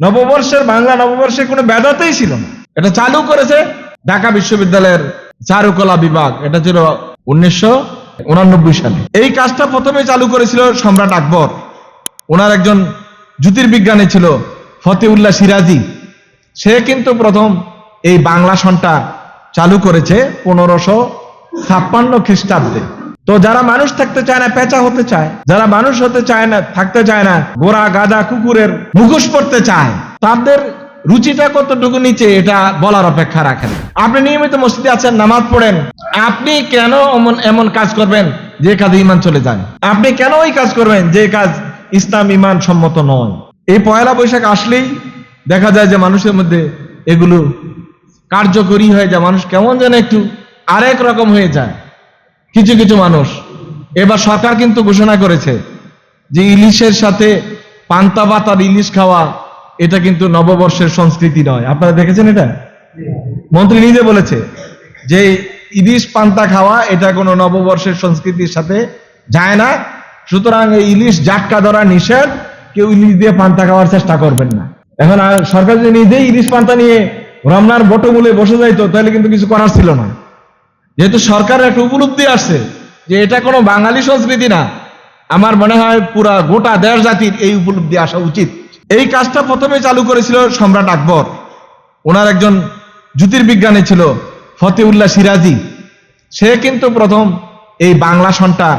নববর্ষের বাংলা নববর্ষের কোনো ব্যাধাতেই ছিল না। এটা চালু করেছে ঢাকা বিশ্ববিদ্যালয়ের চারুকলা বিভাগ। এটা ছিল উনিশশো উনানব্বই সালে। এই কাজটা প্রথমে চালু করেছিল সম্রাট আকবর। ওনার একজন জ্যোতির্বিজ্ঞানী ছিল ফতেউল্লাহ সিরাজি। সে কিন্তু প্রথম এই বাংলা সনটা চালু করেছে পনেরোশো ছাপ্পান্ন খ্রিস্টাব্দে। তো যারা মানুষ থাকতে চায় না, পেঁচা হতে চায়। যারা মানুষ হতে চায় না, থাকতে চায় না, গোড়া গাদা কুকুরের মুখোশ পড়তে চায়। তাদের রুচিটা কতটুকু নিচে, এটা বলার অপেক্ষা রাখেন। আপনি নিয়মিত মসজিদে আছেন, নামাজ পড়েন। আপনি কেন এমন কাজ করবেন, যে কাজে ইমান চলে যায় আপনি কেন ওই কাজ করবেন, যে কাজ ইসলাম ইমান সম্মত নয়? এই পয়লা বৈশাখ আসলেই দেখা যায় যে মানুষের মধ্যে এগুলো কার্যকরী হয়ে যায়। মানুষ কেমন যেন একটু আরেক রকম হয়ে যায়। কিছু কিছু মানুষ। এবার সরকার কিন্তু ঘোষণা করেছে যে ইলিশের সাথে পান্তা ভাত আর ইলিশ খাওয়া, এটা কিন্তু নববর্ষের সংস্কৃতি নয়। আপনারা দেখেছেন এটা? মন্ত্রী নিজে বলেছে যে ইলিশ পান্তা খাওয়া, এটা কোনো নববর্ষের সংস্কৃতির সাথে যায় না। সুতরাং এই ইলিশ জাটকা ধরা নিষেধ, কেউ ইলিশ দিয়ে পান্তা খাওয়ার চেষ্টা করবেন না। এখন সরকার যদি নিজেই ইলিশ পান্তা নিয়ে রমনার বটমূলে বসে যাইতো, তাহলে কিন্তু কিছু করার ছিল না। যেহেতু সরকারের একটা উপলব্ধি আসছে যে এটা কোনো বাঙালি সংস্কৃতি না, আমার মনে হয় পুরা গোটা দেশ জাতির এই উপলব্ধি আসা উচিত। এই কাজটা প্রথমে চালু করেছিল সম্রাট আকবর। ওনার একজন জ্যোতির্বিজ্ঞানী ছিল, ফতেউল্লাহ সিরাজি। সে কিন্তু প্রথম এই বাংলা সনটা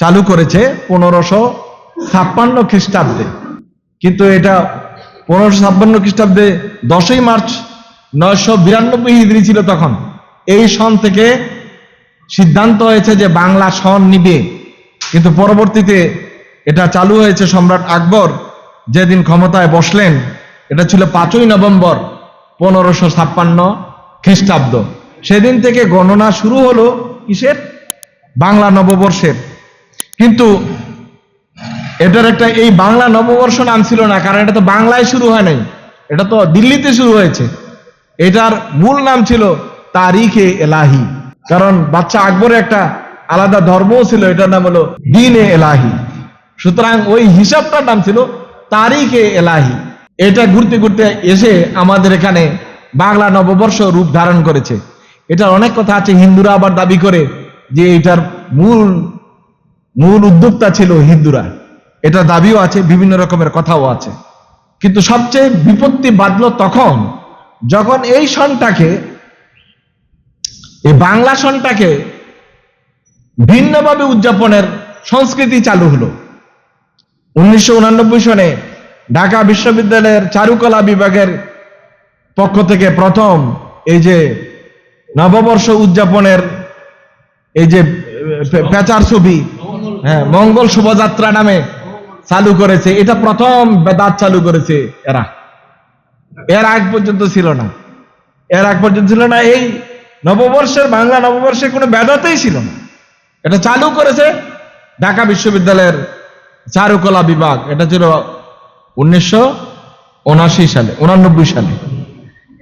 চালু করেছে পনেরোশো ছাপ্পান্ন খ্রিস্টাব্দে। কিন্তু এটা পনেরোশো ছাপ্পান্ন খ্রিস্টাব্দে দশই মার্চ নয়শো বিরানব্বই হিজড়ি ছিল তখন। এই সন থেকে সিদ্ধান্ত হয়েছে যে বাংলা সন নিবে। কিন্তু পরবর্তীতে এটা চালু হয়েছে সম্রাট আকবর, যেদিন ক্ষমতায় বসলেন, এটা ছিল পাঁচই নভেম্বর পনেরোশো ছাপ্পান্ন খ্রিস্টাব্দ। সেদিন থেকে গণনা শুরু হলো কিসের? বাংলা নববর্ষের। কিন্তু এটার একটা, এই বাংলা নববর্ষ নাম ছিল না, কারণ এটা তো বাংলায় শুরু হয় নাই। এটা তো দিল্লিতে শুরু হয়েছে। এটার মূল নাম ছিল তারিখে এলাহি। কারণ বাচ্চা আকবরের একটা আলাদা ধর্মও ছিল, এটার নাম হলো দিনে এলাহি। সুতরাং ওই হিসাবটার নাম ছিল তারিখে এলাহি। এটা ঘুরতে ঘুরতে এসে আমাদের এখানে বাংলা নববর্ষ রূপ ধারণ করেছে। এটার অনেক কথা আছে, হিন্দুরা আবার দাবি করে যে এটার মূল মূল উদ্যোক্তা ছিল হিন্দুরা। এটা দাবিও আছে, বিভিন্ন রকমের কথাও আছে। কিন্তু সবচেয়ে বিপত্তি বাঁধলো তখন, যখন এই সনটাকে এই বাংলা সনটাকে ভিন্নভাবে উদযাপনের সংস্কৃতি চালু হলো। উনিশশো সনে ঢাকা বিশ্ববিদ্যালয়ের চারুকলা বিভাগের পক্ষ থেকে প্রথম এই যে নববর্ষ উদযাপনের এই যে পেঁচার ছবি হ্যাঁ মঙ্গল শোভাযাত্রা নামে চালু করেছে। এটা প্রথম বেদাত চালু করেছে এরা। এর আগ পর্যন্ত ছিল না। এর আগ পর্যন্ত ছিল না। এই নববর্ষের বাংলা নববর্ষের কোনো ব্যাধাতেই ছিল না। এটা চালু করেছে ঢাকা বিশ্ববিদ্যালয়ের চারুকলা বিভাগ। এটা ছিল উনিশশো উনাশি সালে, উনানব্বই সালে।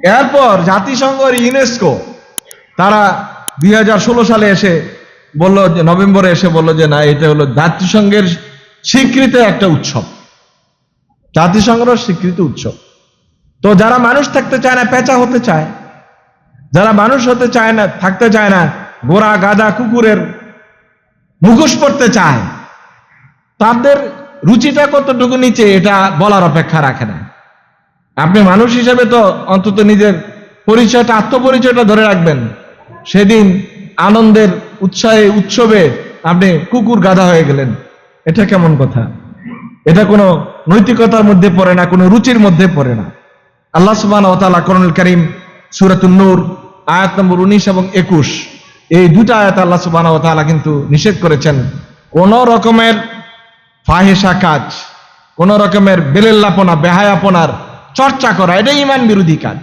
এরপর জাতিসংঘের ইউনেস্কো তারা দুই হাজার ষোলো সালে এসে বলল যে, নভেম্বরে এসে বলল যে, না, এটা হলো জাতিসংঘের স্বীকৃত একটা উৎসব। জাতিসংঘের স্বীকৃত উৎসব। তো যারা মানুষ থাকতে চায় না, পেঁচা হতে চায় যারা মানুষ হতে চায় না, থাকতে চায় না গোড়া গাদা কুকুরের মুখোশ পড়তে চায়, তাদের রুচিটা কতটুকু নিচে, এটা বলার অপেক্ষা রাখে না। আপনি মানুষ হিসেবে তো অন্তত নিজের পরিচয়টা, আত্মপরিচয়টা ধরে রাখবেন। সেদিন আনন্দের উৎসাহে, উৎসবে আপনি কুকুর, গাধা হয়ে গেলেন। এটা কেমন কথা? এটা কোনো নৈতিকতার মধ্যে পড়ে না, কোনো রুচির মধ্যে পড়ে না। আল্লাহ ও তাআলা করিম সুরাতুন নূর, আয়াত নম্বর উনিশ এবং একুশ। এই দুটা আয়াত আল্লাহ সুবান ও তাআলা কিন্তু নিষেধ করেছেন। কোন রকমের ফাহেসা কাজ, কোন রকমের বেলেল্লাপনা, বেহায়াপনার চর্চা করা এটা ইমান বিরোধী কাজ।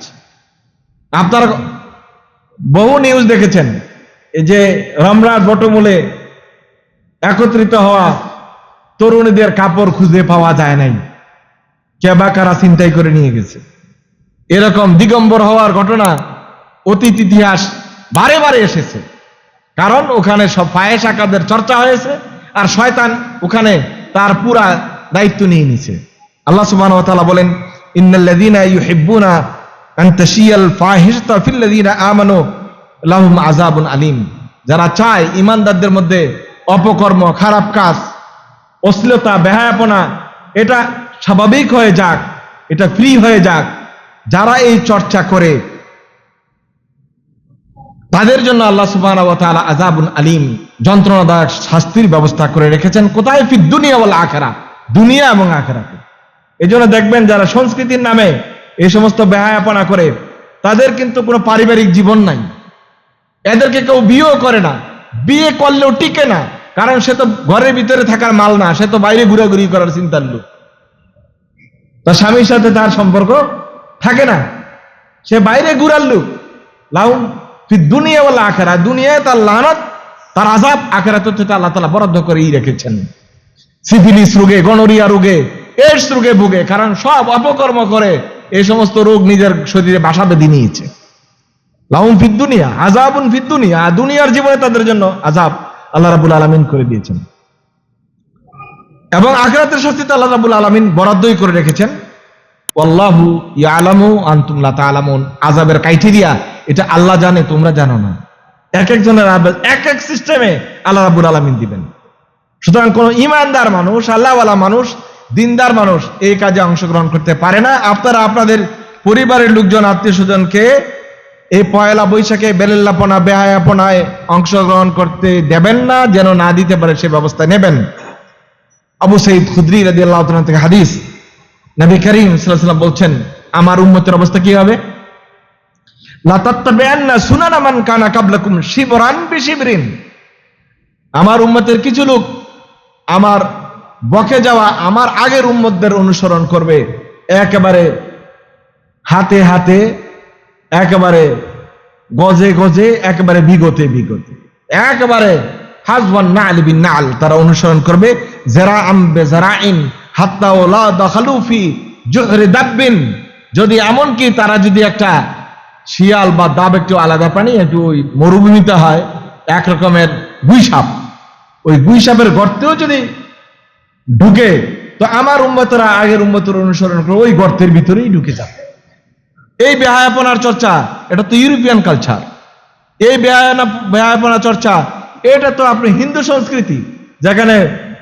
আপনারা বহু নিউজ দেখেছেন যে রমরাজ বটমূলে একত্রিত হওয়া তরুণীদের কাপড় খুঁজে পাওয়া যায় নাই। কে বা কারা চিন্তাই করে নিয়ে গেছে? এরকম দিগম্বর হওয়ার ঘটনা অতীত ইতিহাস বারে বারে এসেছে। কারণ ওখানে সব ফায়েস আকাদের চর্চা হয়েছে আর শয়তান ওখানে তার পুরা দায়িত্ব নিয়ে নিছে আল্লাহ সুবহান ওয়া বলেন ইন্নাল্লাযীনা ইউহিব্বুনা আন তাশিয়াল ফাহিশাতা ফিল্লাযীনা আমানু লাহুম আযাবুন আলীম। যারা চায় ইমানদারদের মধ্যে অপকর্ম, খারাপ কাজ, অশ্লীলতা, বেহায়াপনা, এটা স্বাভাবিক হয়ে যাক, এটা ফ্রি হয়ে যাক। যারা এই চর্চা করে, তাদের জন্য আল্লাহ তাআলা আযাবুন আলীম, যন্ত্রণাদায়ক শাস্তির ব্যবস্থা করে রেখেছেন। কোথায়? ফি দুনিয়া বলে আখিরা দুনিয়া এবং আখিরাতে। এই জন্য দেখবেন যারা সংস্কৃতির নামে এই সমস্ত বেহায়াপনা করে, তাদের কিন্তু কোনো পারিবারিক জীবন নাই। এদেরকে কেউ বিয়েও করে না। বিয়ে করলেও টিকে না। কারণ সে তো ঘরের ভিতরে থাকার মাল না, সে তো বাইরে ঘুরাঘুরি করার চিন্তার লোক। তার স্বামীর সাথে তার সম্পর্ক থাকে না। সে বাইরে ঘুরার লোক। লাউন তুই দুনিয়া বলা আখেরা। দুনিয়ায় তার লানত, তার আজাব আখেরা তো আল্লাহ তালা বরাদ্দ করেই রেখেছেন। সিফিলিস রোগে, গনোরিয়া রোগে এডস রোগে ভুগে, কারণ সব অপকর্ম করে এই সমস্ত রোগ নিজের শরীরে বাসা বেঁধে নিয়েছে। লাউন ফিদ দুনিয়া আজাবুন ফিদ দুনিয়া, আর দুনিয়ার জীবনে তাদের জন্য আজাব আল্লাহ রাবুল আলমিন করে দিয়েছেন। এবং আখরাতের শাস্তিতে আল্লাহ রাবুল আলমিন বরাদ্দই করে রেখেছেন। আল্লাহু ইয়ালামু আনতুম লা তাআলামুন আযাবের ক্রাইটেরিয়া এটা আল্লাহ জানে, তোমরা জানো না। এক একজনের এক এক সিস্টেমে আল্লাহ রাব্বুল আলামিন দিবেন। সুতরাং কোন ইমানদার মানুষ, আল্লাহওয়ালা মানুষ, দিনদার মানুষ এই কাজে অংশগ্রহণ করতে পারে না। আপনারা আপনাদের পরিবারের লোকজন আত্মীয় স্বজনকে এই পয়লা বৈশাখে বেলেল্লাপনা, বেহায়াপনায় অংশগ্রহণ করতে দেবেন না, যেন না দিতে পারে সে ব্যবস্থা নেবেন। সঈদ খুদ্রি রাজি আল্লাহ থেকে হাদিস নবী করিম সাল্লাম বলছেন, আমার উম্মতের অবস্থা কি হবে? আমার উম্মতের কিছু লোক আমার বকে যাওয়া আমার আগের উম্মতদের অনুসরণ করবে। একেবারে হাতে হাতে, একেবারে গজে গজে, একেবারে বিগতে বিগতে। একেবারে হাজওয়ান নাল বিন নাল তারা অনুসরণ করবে। যারা আমবে যারাইন হাত্তা ওলা দাব্বিন। যদি এমনকি তারা যদি একটা শিয়াল বা দাব একটু আলাদা প্রাণী একটু ওই মরুভূমিতে হয়, এক রকমের গুইসাপ ওই গুইসাপের গর্তেও যদি ঢুকে, তো আমার উম্মতরা আগের উম্মতের অনুসরণ করে ওই গর্তের ভিতরেই ঢুকে যাবে। এই বেহায়াপনার চর্চা, এটা তো ইউরোপিয়ান কালচার। এই বেহায়ানা, বেহায়াপনা চর্চা, এটা তো আপনি হিন্দু সংস্কৃতি, যেখানে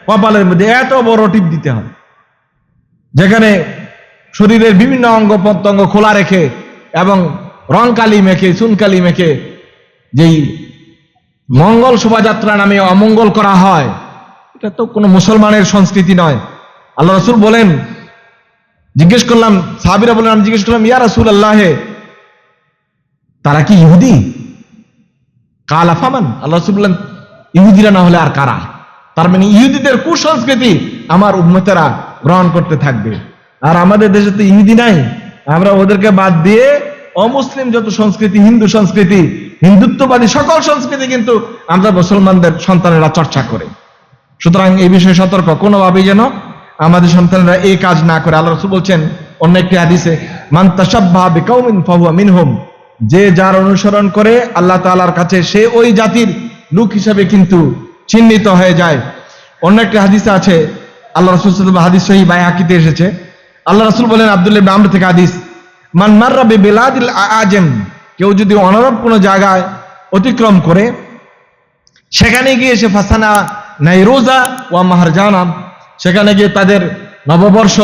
কপালের মধ্যে এত বড় টিপ দিতে হয়। যেখানে শরীরের বিভিন্ন অঙ্গ প্রত্যঙ্গ খোলা রেখে এবং রংকালি মেখে, চুনকালি মেখে যেই মঙ্গল শোভাযাত্রা নামে অমঙ্গল করা হয়, এটা তো কোনো মুসলমানের সংস্কৃতি নয়। আল্লাহ রসুল বলেন, জিজ্ঞেস করলাম, সাহাবিরা বলেন আমি জিজ্ঞেস করলাম, ইয়া রসুল আল্লাহে তারা কি ইহুদি? কাল আফামান আল্লাহ রসুল বললেন, ইহুদিরা না হলে আর কারা? তার মানে ইহুদিদের কুসংস্কৃতি আমার উন্মতেরা গ্রহণ করতে থাকবে। আর আমাদের দেশে তো ইহুদি নাই। আমরা ওদেরকে বাদ দিয়ে অমুসলিম যত সংস্কৃতি, হিন্দু সংস্কৃতি, হিন্দুত্ববাদী সকল সংস্কৃতি কিন্তু আমরা মুসলমানদের সন্তানেরা চর্চা করে। সুতরাং এই বিষয়ে সতর্ক। কোনোভাবেই যেন আমাদের সন্তানেরা এই কাজ না করে। আল্লাহ রসুল বলছেন, অন্য একটি হাদিসে, মান তাসাব্বাহ বিকাউমিন ফাহুয়া যে যার অনুসরণ করে আল্লাহ তাআলার কাছে সে ওই জাতির লোক হিসাবে কিন্তু চিহ্নিত হয়ে যায়। অন্য একটি হাদিসে আছে আল্লাহ রসুল আলাইহি হাদিস সহি বাই হাকিতে এসেছে। আল্লাহ রসুল বলেন আব্দুল্লাহ আমর থেকে হাদিস, মান মাররা বিবিলাদিল আজম কেউ যদি অনারব কোনো জায়গায় অতিক্রম করে, সেখানে গিয়ে সে ফাসানা নাইরোজা ওয়া মাহারজানা, সেখানে গিয়ে তাদের নববর্ষ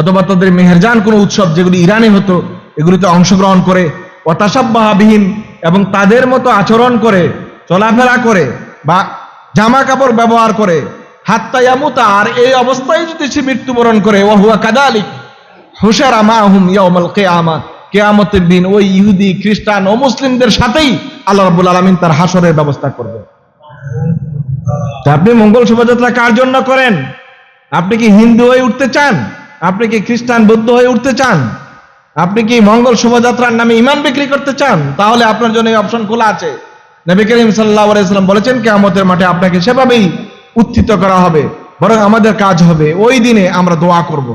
অথবা তাদের মেহেরজান কোনো উৎসব যেগুলি ইরানে হতো, এগুলিতে অংশগ্রহণ করে অতাসাব্বাহাবিহীন এবং তাদের মতো আচরণ করে, চলাফেরা করে বা জামা কাপড় ব্যবহার করে হাত্তায়ামুতা আর এই অবস্থায় যদি সে মৃত্যুবরণ করে ওহুয়া কাদালিক, হুশার আমাহুম ইয়াউমাল কিয়ামা, কিয়ামতের দিন ওই ইহুদি, খ্রিস্টান ও মুসলিমদের সাথেই আল্লাহ রাব্বুল আলামিন তার হাসরের ব্যবস্থা করবে আপনি মঙ্গল শোভাযাত্রা কার জন্য করেন? আপনি কি হিন্দু হয়ে উঠতে চান? আপনি কি খ্রিস্টান বৌদ্ধ হয়ে উঠতে চান? আপনি কি মঙ্গল শোভাযাত্রার নামে ইমান বিক্রি করতে চান? তাহলে আপনার জন্য এই অপশন খোলা আছে। নবী করিম সাল্লাহ আলাইসাল্লাম বলেছেন, কেয়ামতের মাঠে আপনাকে সেভাবেই উত্থিত করা হবে, বরং আমাদের কাজ হবে, ওই দিনে আমরা দোয়া করব।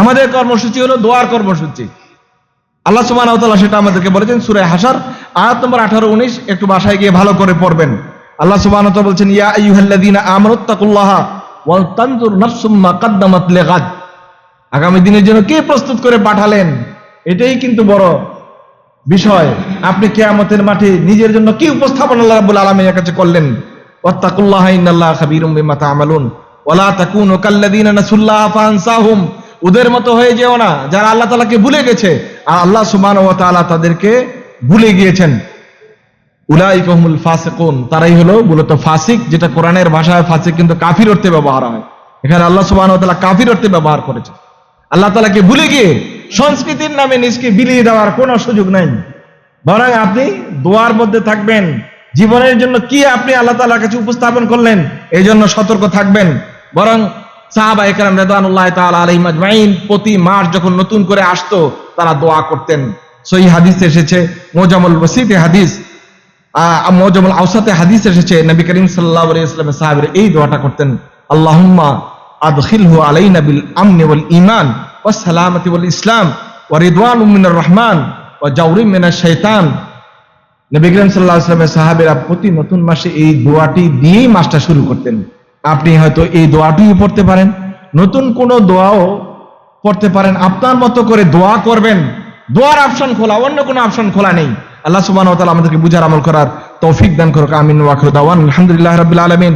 আমাদের কর্মসূচি হলো দোয়ার কর্মসূচি। আল্লাহ সুবাহ সেটা আমাদেরকে বলেছেন, সুরে হাসার আয়াত নম্বর আঠারো, উনিশ, একটু বাসায় গিয়ে ভালো করে পড়বেন। আল্লাহ সুবাহ বলছেন, ইয়া আইয়ুহাল্লাযীনা আমানুত্তাকুল্লাহ ওয়াল তানজুর নাফসুম মা কাদ্দামাত লিগাদ। আগামী দিনের জন্য কে প্রস্তুত করে পাঠালেন? এটাই কিন্তু বড় বিষয়। আপনি কেয়ামতের মাঠে নিজের জন্য কি উপস্থাপন আল্লাহ রাব্বুল আলামিনের কাছে করলেন? ওয়াত্তাকুল্লাহ ইন্নাল্লাহ খাবীরুম বিমা তা'মালুন। ওয়ালা তাকুনু কাল্লাযীনা নাসুল্লাহ ফানসাহুম ওদের মতো হয়ে যেও না, যারা আল্লাহ ভুলে গেছে, আর আল্লাহ তাদেরকে ভুলে গিয়েছেন। তারাই হলো মূলত ফাসিক, যেটা কোরআনের ভাষায় ফাসিক কিন্তু কাফির অর্থে ব্যবহার হয়। এখানে আল্লাহ সুবহানাহু ওয়া কাফির অর্থে ব্যবহার করেছে। আল্লাহ তাআলাকে ভুলে গিয়ে সংস্কৃতির নামে নিজকে বিলিয়ে দেওয়ার কোনো সুযোগ নাই। বরং আপনি দোয়ার মধ্যে থাকবেন। জীবনের জন্য কি আপনি আল্লাহ তাআলার কাছে উপস্থাপন করলেন? এই জন্য সতর্ক থাকবেন। বরং সাহাবা একরাম রেদানুল্লাহ তাআলা আলাইহিম আজমাইন প্রতি মাস যখন নতুন করে আসতো, তারা দোয়া করতেন। সহি হাদিস এসেছে মোজামুল ওয়াসিতে হাদিস মোজামুল আউসাতে হাদিস এসেছে, নবী করিম সাল্লাল্লাহু আলাইহি ওয়াসাল্লামের এই দোয়াটা করতেন, আল্লাহুম্মা আদখিলহু আলাইনা বিল আমনি ওয়াল ঈমান ওয়াস সালামাতি ওয়াল ইসলাম ওয়া রিদওয়ানুম মিনার রহমান ওয়া জাওরিম মিনাশ শাইতান নবী করিম সাল্লাহ আসলামের সাহাবেরা প্রতি নতুন মাসে এই দোয়াটি দিয়েই মাসটা শুরু করতেন। আপনি হয়তো এই দোয়াটিও পড়তে পারেন। নতুন কোন দোয়াও পড়তে পারেন। আপনার মতো করে দোয়া করবেন। দোয়ার অপশন খোলা, অন্য কোনো অপশন খোলা নেই। আল্লাহ সুবাহ আমাদেরকে বুঝার আমল করার তৌফিক দান করুক। আমিন ওয়া আখিরু দাওয়ান। আলহামদুলিল্লাহি রাব্বিল আলামিন।